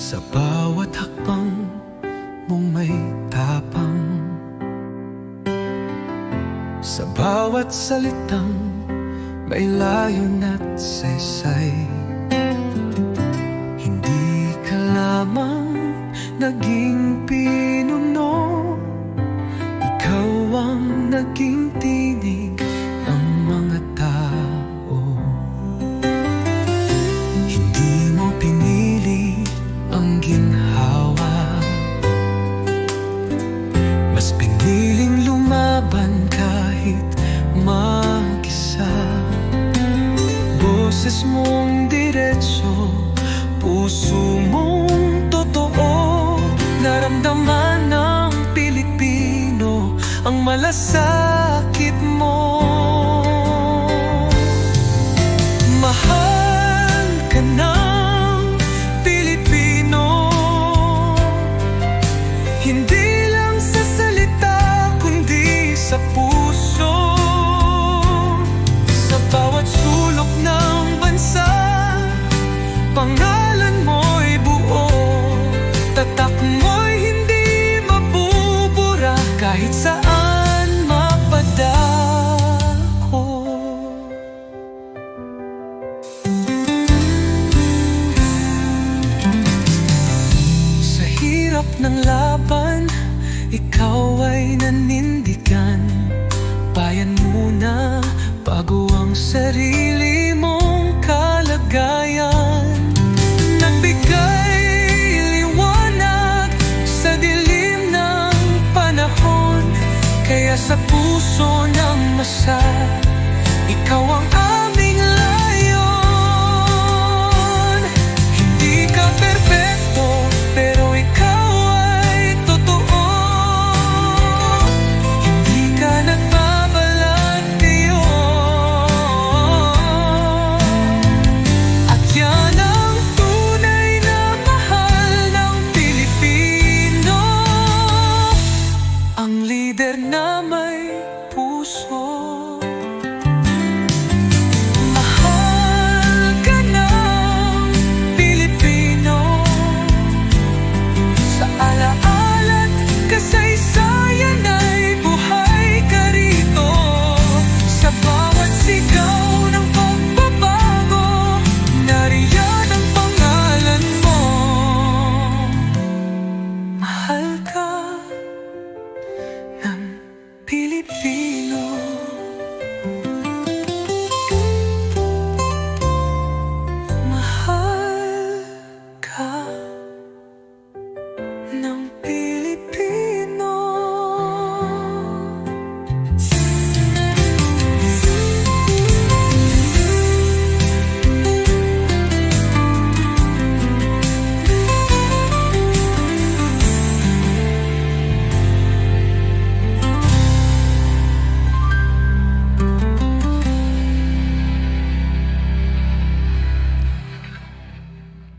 Sa bawat hakbang mong may tapang. Sa bawat salitang may layon at saysay. Hindi ka lamang naging pinuno. Ikaw ang naging tinig Boses mong diretso Puso mong totoo. Naramdaman ng Pilipino Ang malasakit mo. Mahal ka ng Pilipino. Hindi hirap ng laban Ikaw ay nanindigan. Bayan muna bago ang sarili mong kalagayan. Nagbigay liwanag sa dilim ng panahon Kaya sa puso ng masa Ikaw ang Ang lider na may puso. Não pedi.